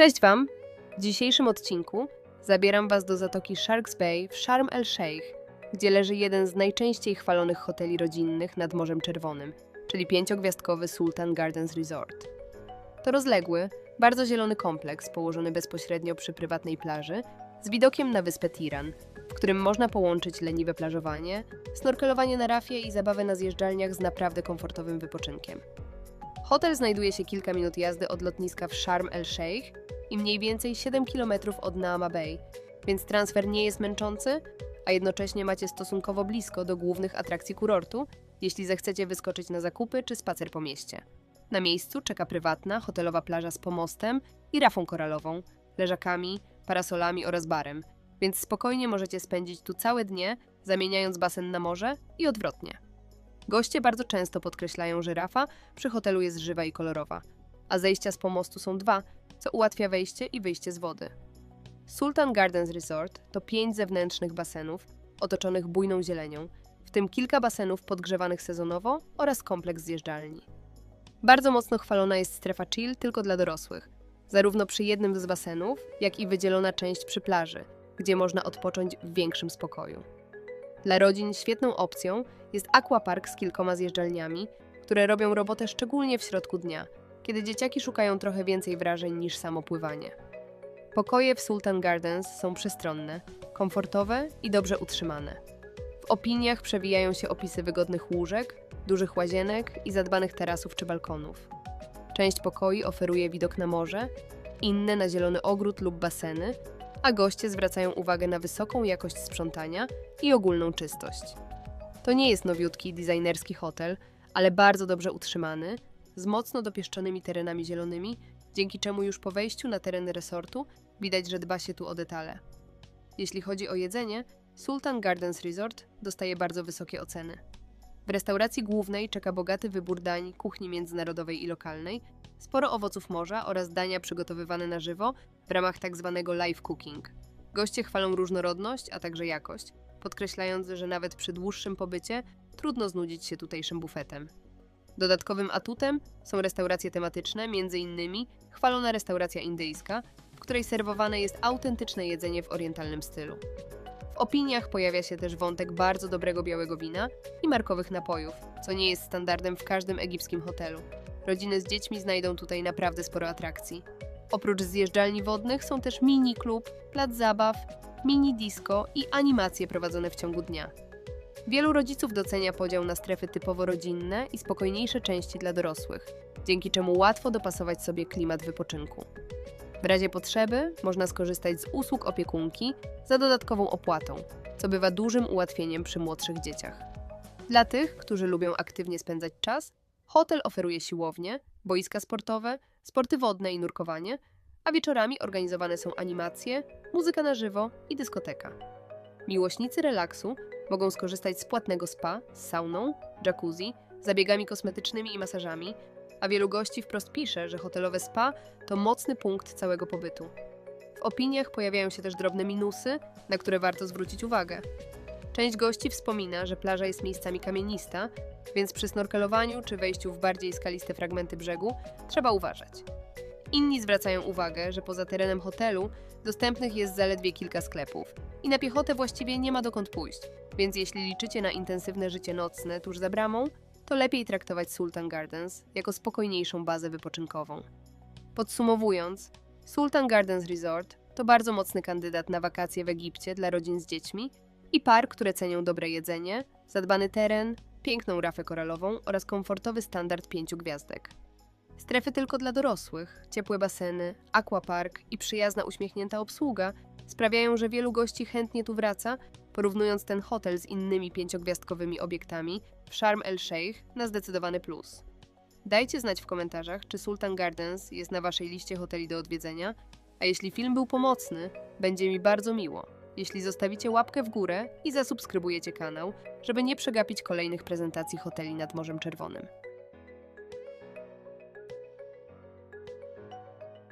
Cześć Wam! W dzisiejszym odcinku zabieram Was do zatoki Sharks Bay w Sharm el Sheikh, gdzie leży jeden z najczęściej chwalonych hoteli rodzinnych nad Morzem Czerwonym, czyli pięciogwiazdkowy Sultan Gardens Resort. To rozległy, bardzo zielony kompleks położony bezpośrednio przy prywatnej plaży z widokiem na wyspę Tiran, w którym można połączyć leniwe plażowanie, snorkelowanie na rafie i zabawę na zjeżdżalniach z naprawdę komfortowym wypoczynkiem. Hotel znajduje się kilka minut jazdy od lotniska w Sharm el Sheikh i mniej więcej 7 km od Naama Bay, więc transfer nie jest męczący, a jednocześnie macie stosunkowo blisko do głównych atrakcji kurortu, jeśli zechcecie wyskoczyć na zakupy czy spacer po mieście. Na miejscu czeka prywatna, hotelowa plaża z pomostem i rafą koralową, leżakami, parasolami oraz barem, więc spokojnie możecie spędzić tu całe dnie, zamieniając basen na morze i odwrotnie. Goście bardzo często podkreślają, że rafa przy hotelu jest żywa i kolorowa, a zejścia z pomostu są dwa, co ułatwia wejście i wyjście z wody. Sultan Gardens Resort to pięć zewnętrznych basenów otoczonych bujną zielenią, w tym kilka basenów podgrzewanych sezonowo oraz kompleks zjeżdżalni. Bardzo mocno chwalona jest strefa chill tylko dla dorosłych, zarówno przy jednym z basenów, jak i wydzielona część przy plaży, gdzie można odpocząć w większym spokoju. Dla rodzin świetną opcją jest aquapark z kilkoma zjeżdżalniami, które robią robotę szczególnie w środku dnia, kiedy dzieciaki szukają trochę więcej wrażeń niż samo pływanie. Pokoje w Sultan Gardens są przestronne, komfortowe i dobrze utrzymane. W opiniach przewijają się opisy wygodnych łóżek, dużych łazienek i zadbanych tarasów czy balkonów. Część pokoi oferuje widok na morze, inne na zielony ogród lub baseny, a goście zwracają uwagę na wysoką jakość sprzątania i ogólną czystość. To nie jest nowiutki, designerski hotel, ale bardzo dobrze utrzymany, z mocno dopieszczonymi terenami zielonymi, dzięki czemu już po wejściu na teren resortu widać, że dba się tu o detale. Jeśli chodzi o jedzenie, Sultan Gardens Resort dostaje bardzo wysokie oceny. W restauracji głównej czeka bogaty wybór dań kuchni międzynarodowej i lokalnej, sporo owoców morza oraz dania przygotowywane na żywo w ramach tzw. live cooking. Goście chwalą różnorodność, a także jakość, podkreślając, że nawet przy dłuższym pobycie trudno znudzić się tutejszym bufetem. Dodatkowym atutem są restauracje tematyczne, m.in. chwalona restauracja indyjska, w której serwowane jest autentyczne jedzenie w orientalnym stylu. W opiniach pojawia się też wątek bardzo dobrego białego wina i markowych napojów, co nie jest standardem w każdym egipskim hotelu. Rodziny z dziećmi znajdą tutaj naprawdę sporo atrakcji. Oprócz zjeżdżalni wodnych są też mini klub, plac zabaw, mini disco i animacje prowadzone w ciągu dnia. Wielu rodziców docenia podział na strefy typowo rodzinne i spokojniejsze części dla dorosłych, dzięki czemu łatwo dopasować sobie klimat wypoczynku. W razie potrzeby można skorzystać z usług opiekunki za dodatkową opłatą, co bywa dużym ułatwieniem przy młodszych dzieciach. Dla tych, którzy lubią aktywnie spędzać czas, hotel oferuje siłownie, boiska sportowe, sporty wodne i nurkowanie, a wieczorami organizowane są animacje, muzyka na żywo i dyskoteka. Miłośnicy relaksu mogą skorzystać z płatnego spa, z sauną, jacuzzi, zabiegami kosmetycznymi i masażami, a wielu gości wprost pisze, że hotelowe spa to mocny punkt całego pobytu. W opiniach pojawiają się też drobne minusy, na które warto zwrócić uwagę. Część gości wspomina, że plaża jest miejscami kamienista, więc przy snorkelowaniu czy wejściu w bardziej skaliste fragmenty brzegu trzeba uważać. Inni zwracają uwagę, że poza terenem hotelu dostępnych jest zaledwie kilka sklepów i na piechotę właściwie nie ma dokąd pójść, więc jeśli liczycie na intensywne życie nocne tuż za bramą, to lepiej traktować Sultan Gardens jako spokojniejszą bazę wypoczynkową. Podsumowując, Sultan Gardens Resort to bardzo mocny kandydat na wakacje w Egipcie dla rodzin z dziećmi i par, które cenią dobre jedzenie, zadbany teren, piękną rafę koralową oraz komfortowy standard pięciu gwiazdek. Strefy tylko dla dorosłych, ciepłe baseny, aquapark i przyjazna uśmiechnięta obsługa sprawiają, że wielu gości chętnie tu wraca, porównując ten hotel z innymi pięciogwiazdkowymi obiektami w Sharm el Sheikh na zdecydowany plus. Dajcie znać w komentarzach, czy Sultan Gardens jest na Waszej liście hoteli do odwiedzenia, a jeśli film był pomocny, będzie mi bardzo miło, jeśli zostawicie łapkę w górę i zasubskrybujecie kanał, żeby nie przegapić kolejnych prezentacji hoteli nad Morzem Czerwonym.